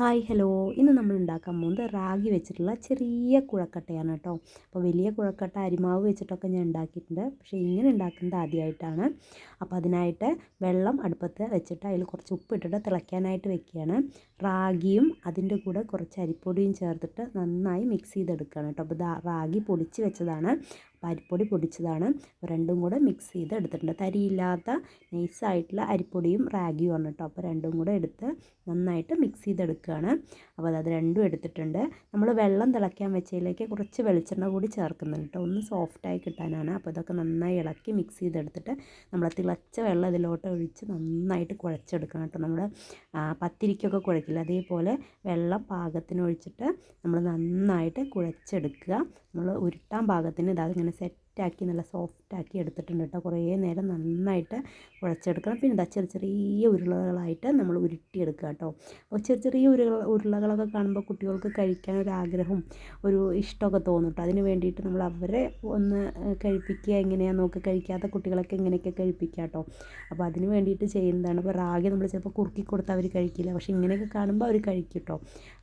Hi hello. ഇന്ന് നമ്മൾ ഉണ്ടാക്കാൻ പോകുന്നത് റാഗി വെച്ചിട്ടുള്ള ചെറിയ കുഴക്കട്ടയാണ് കേട്ടോ. അപ്പോൾ വലിയ കുഴക്കട്ട അരിമാവ് വെച്ചിട്ടൊക്കെ ഞാൻ ഉണ്ടാക്കിയിട്ടുണ്ട്. പക്ഷേ ഇങ്ങനെ ഉണ്ടാക്കുന്നത് ആദ്യമായിട്ടാണ്. അപ്പോൾ അതിനായിട്ട് വെള്ളം അടുപ്പത്ത് വെച്ചിട്ട് അതിൽ കുറച്ച് ഉപ്പിട്ടിട്ട് തിളയ്ക്കാനായിട്ട് വെക്കുകയാണ്. റാഗിയും അതിന്റെ കൂടെ കുറച്ച് അരിപ്പൊടിയും ചേർത്തിട്ട് നന്നായി മിക്സ് ചെയ്തെടുക്കുകയാണ് കേട്ടോ. അപ്പോൾ റാഗി പൊടിച്ച് വെച്ചതാണ്. അരിപ്പൊടി പൊടിച്ചതാണ്. രണ്ടും കൂടെ മിക്സ് ചെയ്ത് എടുത്തിട്ടുണ്ട് തരിയില്ലാത്ത നൈസായിട്ടുള്ള അരിപ്പൊടിയും റാഗിയുമാണ് കേട്ടോ. അപ്പോൾ രണ്ടും കൂടെ എടുത്ത് നന്നായിട്ട് മിക്സ് ചെയ്തെടുക്കുകയാണ്. അപ്പോൾ അത് രണ്ടും എടുത്തിട്ടുണ്ട്. നമ്മൾ വെള്ളം തിളയ്ക്കാൻ വെച്ചതിലേക്ക് കുറച്ച് വെളിച്ചെണ്ണ കൂടി ചേർക്കുന്നുണ്ട് കേട്ടോ. ഒന്ന് സോഫ്റ്റായി കിട്ടാനാണ്. അപ്പോൾ ഇതൊക്കെ നന്നായി ഇളക്കി മിക്സ് ചെയ്തെടുത്തിട്ട് നമ്മൾ തിളച്ച വെള്ളം ഇതിലോട്ട് ഒഴിച്ച് നന്നായിട്ട് കുഴച്ചെടുക്കണം കേട്ടോ. നമ്മൾ പത്തിരിക്കൊക്കെ കുഴക്കില്ല. അതേപോലെ വെള്ളം പാകത്തിന് ഒഴിച്ചിട്ട് നമ്മൾ നന്നായിട്ട് കുഴച്ചെടുക്കുക. നമ്മൾ ഉരുട്ടാൻ പാകത്തിന് ഇതാ permanecer. സെറ്റാക്കി നല്ല സോഫ്റ്റാക്കി എടുത്തിട്ടുണ്ട് കേട്ടോ കുറേ നേരം നന്നായിട്ട് കുഴച്ചെടുക്കണം. പിന്നെ എന്താ ചെറിയ ചെറിയ ഉരുളകളായിട്ട് നമ്മൾ ഉരുട്ടിയെടുക്കുക കേട്ടോ അപ്പോൾ ചെറിയ ചെറിയ ഉരുള ഉരുളകളൊക്കെ കാണുമ്പോൾ കുട്ടികൾക്ക് കഴിക്കാൻ ഒരു ആഗ്രഹവും ഒരു ഇഷ്ടമൊക്കെ തോന്നും കേട്ടോ അതിന് വേണ്ടിയിട്ട് നമ്മൾ അവരെ ഒന്ന് കഴിപ്പിക്കുക എങ്ങനെയാണെന്ന് നോക്കി കഴിക്കാത്ത കുട്ടികളൊക്കെ ഇങ്ങനെയൊക്കെ കഴിപ്പിക്കുക കേട്ടോ അപ്പോൾ അതിന് വേണ്ടിയിട്ട് ചെയ്യുന്നതാണ്. അപ്പോൾ റാഗി നമ്മൾ ചിലപ്പോൾ കുറുക്കി കൊടുത്താൽ അവർ കഴിക്കില്ല. പക്ഷേ ഇങ്ങനെയൊക്കെ കാണുമ്പോൾ അവർ കഴിക്കും കേട്ടോ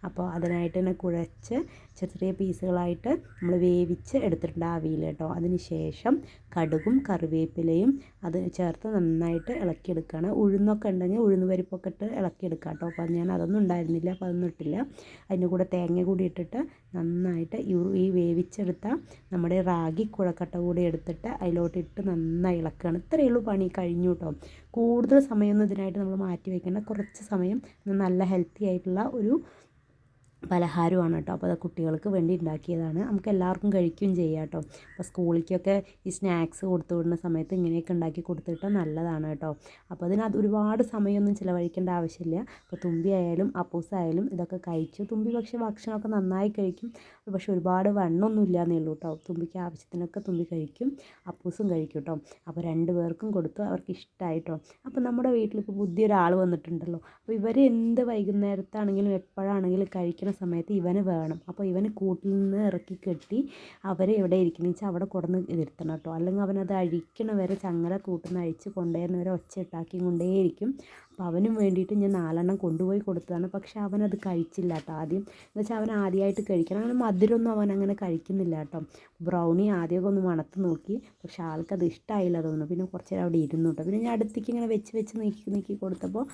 അപ്പോൾ അതിനായിട്ട് തന്നെ കുഴച്ച് ചെറിയ ചെറിയ പീസുകളായിട്ട് നമ്മൾ വേവിച്ച് എടുത്തിട്ടുണ്ട് ആവിയിൽ കേട്ടോ അതിന് ശേഷം കടുകും കറിവേപ്പിലയും അത് ചേർത്ത് നന്നായിട്ട് ഇളക്കിയെടുക്കുകയാണ്. ഉഴുന്നൊക്കെ ഉണ്ടെങ്കിൽ ഉഴുന്ന് പരിപ്പൊക്കെ ഇട്ട് ഇളക്കിയെടുക്കാം കേട്ടോ. അപ്പോൾ ഞാൻ അതൊന്നും ഉണ്ടായിരുന്നില്ല അപ്പോൾ അതൊന്നും ഇട്ടില്ല. അതിന്റെ കൂടെ തേങ്ങ കൂടി ഇട്ടിട്ട് നന്നായിട്ട് ഈ വേവിച്ചെടുത്ത നമ്മുടെ റാഗി കുഴക്കട്ട കൂടി എടുത്തിട്ട് അതിലോട്ട് ഇട്ട് നന്നായി ഇളക്കുകയാണ്. ഇത്രയേ ഉള്ളൂ പണി കഴിഞ്ഞു കേട്ടോ. കൂടുതൽ സമയമൊന്നും ഇതിനായിട്ട് നമ്മൾ മാറ്റി വയ്ക്കേണ്ട. കുറച്ച് സമയം നല്ല ഹെൽത്തി ആയിട്ടുള്ള ഒരു പലഹാരമാണ് കേട്ടോ അപ്പോൾ അത് കുട്ടികൾക്ക് വേണ്ടി ഉണ്ടാക്കിയതാണ്. നമുക്ക് എല്ലാവർക്കും കഴിക്കുകയും ചെയ്യാം കേട്ടോ. അപ്പോൾ സ്കൂളിലേക്കൊക്കെ ഈ സ്നാക്സ് കൊടുത്തു വിടുന്ന സമയത്ത് ഇങ്ങനെയൊക്കെ ഉണ്ടാക്കി കൊടുത്തിട്ട് നല്ലതാണ് കേട്ടോ അപ്പോൾ അതിനകത്ത് ഒരുപാട് സമയമൊന്നും ചിലവഴിക്കേണ്ട ആവശ്യമില്ല. അപ്പോൾ തുമ്പി ആയാലും അപ്പൂസ് ആയാലും ഇതൊക്കെ കഴിച്ചു. തുമ്പി പക്ഷേ ഭക്ഷണമൊക്കെ നന്നായി കഴിക്കും. പക്ഷേ ഒരുപാട് വണ്ണമൊന്നും ഇല്ലാന്നേ ഉള്ളൂ കേട്ടോ. തുമ്പിക്ക് ആവശ്യത്തിനൊക്കെ തുമ്പി കഴിക്കും. അപ്പൂസും കഴിക്കും കേട്ടോ. അപ്പോൾ രണ്ട് പേർക്കും കൊടുത്തു. അവർക്ക് ഇഷ്ടമായിട്ടോ അപ്പോൾ നമ്മുടെ വീട്ടിൽ ഇപ്പോൾ പുതിയ ഒരാൾ വന്നിട്ടുണ്ടല്ലോ. അപ്പോൾ ഇവർ എന്ത് വൈകുന്നേരത്താണെങ്കിലും എപ്പോഴാണെങ്കിലും കഴിക്കണം. സമയത്ത് ഇവന് വേണം. അപ്പോൾ ഇവന് കൂട്ടിൽ നിന്ന് ഇറക്കി കെട്ടി അവരെ എവിടെ ഇരിക്കണമെന്ന് വെച്ചാൽ അവിടെ കൊടുന്ന് ഇരുത്തണം കേട്ടോ. അല്ലെങ്കിൽ അവനത് അഴിക്കണ വരെ ചങ്ങല കൂട്ടുന്ന അഴിച്ച് കൊണ്ടുവരുന്ന വരെ ഒച്ച ഉണ്ടാക്കി കൊണ്ടേയിരിക്കും അപ്പോൾ അവനും വേണ്ടിയിട്ട് ഞാൻ നാലെണ്ണം കൊണ്ടുപോയി കൊടുത്തതാണ്. പക്ഷേ അവനത് കഴിച്ചില്ല കേട്ടോ ആദ്യം. എന്ന് വെച്ചാൽ അവൻ ആദ്യമായിട്ട് കഴിക്കണം. അങ്ങനെ മധുരമൊന്നും അവൻ അങ്ങനെ കഴിക്കുന്നില്ല കേട്ടോ. ബ്രൗണി ആദ്യമൊക്കെ ഒന്ന് മണത്ത് നോക്കി. പക്ഷെ ആൾക്കത് ഇഷ്ടമായില്ല തോന്നുന്നു. പിന്നെ കുറച്ച് നേരം അവിടെ ഇരുന്നു കേട്ടോ. പിന്നെ ഞാൻ അടുത്തേക്ക് ഇങ്ങനെ വെച്ച് വെച്ച് നീക്കി നീക്കി കൊടുത്തപ്പോൾ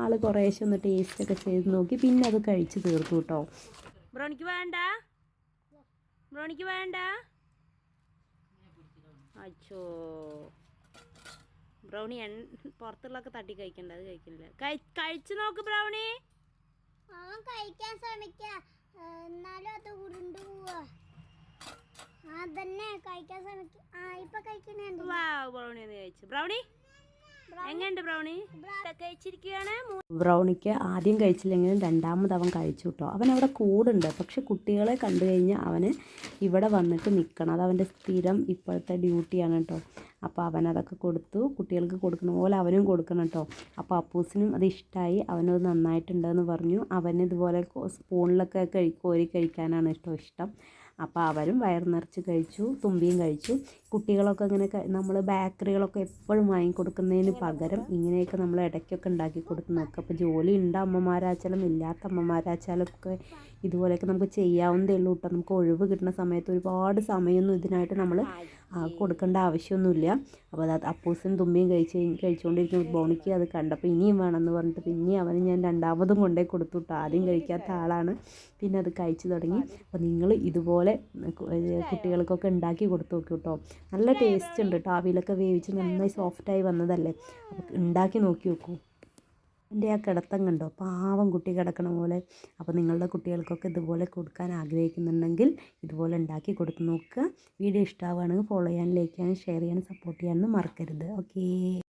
ആൾ കുറേശ്ശെ ഒന്ന് ടേസ്റ്റൊക്കെ ചെയ്ത് നോക്കി. പിന്നെ അത് കഴിച്ച് തീർത്തു കേട്ടോ. ബ്രൗണിക്ക് വേണ്ട? ബ്രൗണിക്ക് വേണ്ട? അച്ചോ. ബ്രൗണി പുറത്തുള്ളൊക്കെ തട്ടി കഴിക്കണ്ട അത് കഴിക്കണില്ല. കഴിച്ചു നോക്ക് ബ്രൗണി. അവൻ കഴിക്കാൻ ശ്രമിക്കാം. എന്നാലും അത് ഉരുണ്ടു പോവാ. അതന്നെ കഴിക്കാൻ ശ്രമിക്കാം. ആ ഇപ്പൊ കഴിക്കണുണ്ട് വാ ബ്രൗണി ഒന്ന് കഴിച്ചു. ബ്രൗണി എങ്ങനെയുണ്ട് ബ്രൗണി? കഴിച്ചിരിക്കുകയാണ് ബ്രൗണിക്ക് ആദ്യം കഴിച്ചില്ലെങ്കിലും രണ്ടാമത് അവൻ കഴിച്ചു കേട്ടോ അവൻ അവിടെ കൂടുണ്ട്. പക്ഷെ കുട്ടികളെ കണ്ടു കഴിഞ്ഞാൽ അവന് ഇവിടെ വന്നിട്ട് നിൽക്കണം അത് അവന്റെ സ്ഥിരം ഇപ്പോഴത്തെ ഡ്യൂട്ടിയാണ് കേട്ടോ അപ്പോൾ അവനതൊക്കെ കൊടുത്തു. കുട്ടികൾക്ക് കൊടുക്കുന്ന പോലെ അവനും കൊടുക്കണം കേട്ടോ അപ്പോൾ അപ്പൂസിനും അത് ഇഷ്ടമായി അവനത് നന്നായിട്ടുണ്ടെന്ന് പറഞ്ഞു. അവനിതുപോലെ സ്പൂണിലൊക്കെ കഴി കോരി കഴിക്കാനാണ് ഇഷ്ടം ഇഷ്ടം. അപ്പോൾ അവരും വയർ നിറച്ച് കഴിച്ചു തുമ്പിയും കഴിച്ചു. കുട്ടികളൊക്കെ ഇങ്ങനെ നമ്മൾ ബേക്കറികളൊക്കെ എപ്പോഴും വാങ്ങിക്കൊടുക്കുന്നതിന് പകരം ഇങ്ങനെയൊക്കെ നമ്മൾ ഇടയ്ക്കൊക്കെ ഉണ്ടാക്കി കൊടുത്ത് നോക്കുക അപ്പോൾ ജോലി ഉണ്ട് അമ്മമാരാച്ചാലും ഇല്ലാത്ത അമ്മമാരാച്ചാലും ഒക്കെ ഇതുപോലെയൊക്കെ നമുക്ക് ചെയ്യാവുന്നതേ ഉള്ളൂ കേട്ടോ. നമുക്ക് ഒഴിവ് കിട്ടുന്ന സമയത്ത് ഒരുപാട് സമയമൊന്നും ഇതിനായിട്ട് നമ്മൾ കൊടുക്കേണ്ട ആവശ്യമൊന്നുമില്ല. അപ്പോൾ അത് അപ്പൂസും തുമ്പിയും കഴിച്ച് കഴിച്ചുകൊണ്ടിരിക്കുമ്പോൾ ബോണിക്ക് അത് കണ്ടപ്പോൾ ഇനിയും വേണമെന്ന് പറഞ്ഞിട്ട് പിന്നെ അവന് ഞാൻ രണ്ടാമതും കൊണ്ടേ കൊടുത്തു കേട്ടോ. ആദ്യം കഴിക്കാത്ത ആളാണ്. പിന്നെ അത് കഴിച്ചു തുടങ്ങി. അപ്പോൾ നിങ്ങൾ ഇതുപോലെ കുട്ടികൾക്കൊക്കെ ഉണ്ടാക്കി കൊടുത്തു നോക്കൂ കേട്ടോ. നല്ല ടേസ്റ്റ് ഉണ്ട് കേട്ടോ ആവിയിലൊക്കെ വേവിച്ച് നന്നായി സോഫ്റ്റായി വന്നതല്ലേ? അപ്പോൾ ഉണ്ടാക്കി നോക്കി നോക്കൂ. എന്റെ ആ കിടത്തം കണ്ടോ? പാവം കുട്ടി കിടക്കണ പോലെ. അപ്പോൾ നിങ്ങളുടെ കുട്ടികൾക്കൊക്കെ ഇതുപോലെ കൊടുക്കാൻ ആഗ്രഹിക്കുന്നുണ്ടെങ്കിൽ ഇതുപോലെ ഉണ്ടാക്കി കൊടുത്ത് നോക്കുക. വീഡിയോ ഇഷ്ടമാവുകയാണെങ്കിൽ ഫോളോ ചെയ്യാനും ലൈക്ക് ചെയ്യാനും ഷെയർ ചെയ്യാനും സപ്പോർട്ട് ചെയ്യാനും മറക്കരുത്. ഓക്കേ